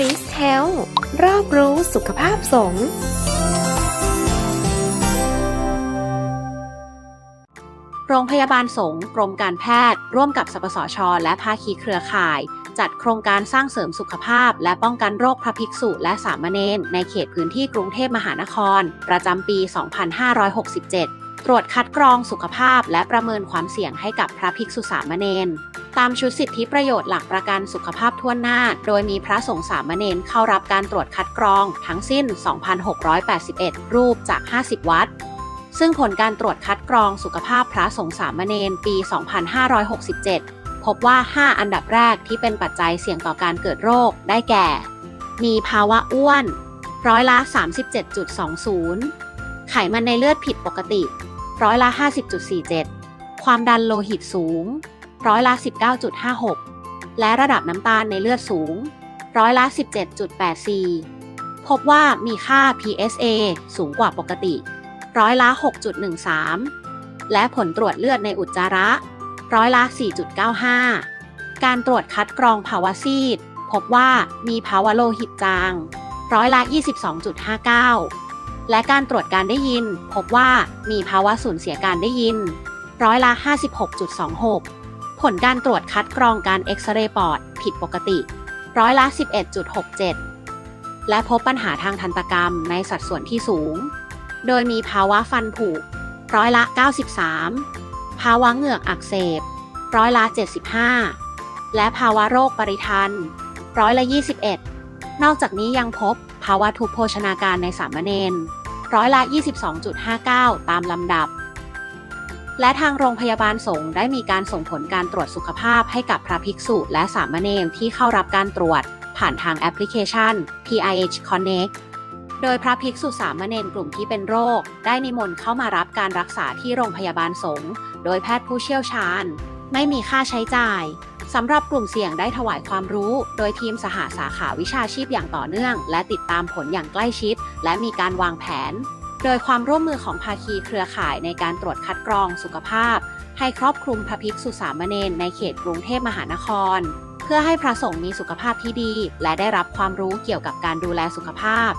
คริสเฮลรอบรู้สุขภาพสงฆ์โรงพยาบาลสงฆ์กรมการแพทย์ ร่วมกับสปสช และภาคีเครือข่าย จัดโครงการสร้างเสริมสุขภาพ และป้องกันโรคพระภิกษุและสามเณรในเขตพื้นที่กรุงเทพมหานคร ประจำปี 2567 ตรวจคัดกรองสุขภาพและประเมินความเสี่ยงให้กับพระภิกษุสามเณรตามชุดสิทธิประโยชน์หลักประกันสุขภาพทั่วหน้า โดยมีพระสงฆ์สามเณรเข้ารับการตรวจคัดกรองทั้งสิ้น 2,681 รูปจาก 50 วัด ซึ่งผลการตรวจคัดกรองสุขภาพพระสงฆ์สามเณรปี 2567 พบว่า 5 อันดับแรกที่เป็นปัจจัยเสี่ยงต่อการเกิดโรค ได้แก่ มีภาวะอ้วน ร้อยละ 37.20 ไขมันในเลือดผิดปกติ ร้อยละ 50.47 ความดันโลหิตสูง ร้อยละ 19.56 และระดับน้ำตาลในเลือดสูง ร้อยละ 17.84 พบว่ามีค่า PSA สูงกว่าปกติ ร้อยละ 6.13 และผลตรวจเลือดในอุจจาระ ร้อยละ 4.95 การตรวจคัดกรองภาวะซีด พบว่ามีภาวะโลหิตจาง ร้อยละ 22.59 และการตรวจการได้ยิน พบว่ามีภาวะสูญเสียการได้ยิน ร้อยละ 56.26 ผลการตรวจคัดกรองการเอ็กซเรย์ปอด ผิดปกติ ร้อยละ 11.67 และพบปัญหาทางทันตกรรมในสัดส่วนที่สูง โดยมีภาวะฟันผุ ร้อยละ 93 ภาวะเหงือกอักเสบ ร้อยละ 75 และภาวะโรคปริทัน ร้อยละ 21 นอกจากนี้ยังพบภาวะทุพโภชนาการในสามเณรร้อยละ 22.59 ตามลำดับ และทางโรงพยาบาลสงฆ์ได้มีการส่งผลการตรวจสุขภาพให้กับพระภิกษุและสามเณรที่เข้ารับการตรวจ ผ่านทางแอปพลิเคชัน PIH Connect โดยพระภิกษุสามเณรกลุ่มที่เป็นโรค ได้นิมนต์เข้ามารับการรักษาที่โรงพยาบาลสงฆ์โดยแพทย์ผู้เชี่ยวชาญ ไม่มีค่าใช้จ่ายสำหรับกลุ่มเสี่ยงได้ถวายความรู้ โดยทีมสหสาขาวิชาชีพอย่างต่อเนื่อง และติดตามผลอย่างใกล้ชิด และมีการวางแผน โดยความร่วมมือของภาคีเครือข่ายในการตรวจคัดกรองสุขภาพ ให้ครอบคลุมพระภิกษุสามเณรในเขตกรุงเทพมหานคร เพื่อให้พระสงฆ์มีสุขภาพที่ดี และได้รับความรู้เกี่ยวกับการดูแลสุขภาพ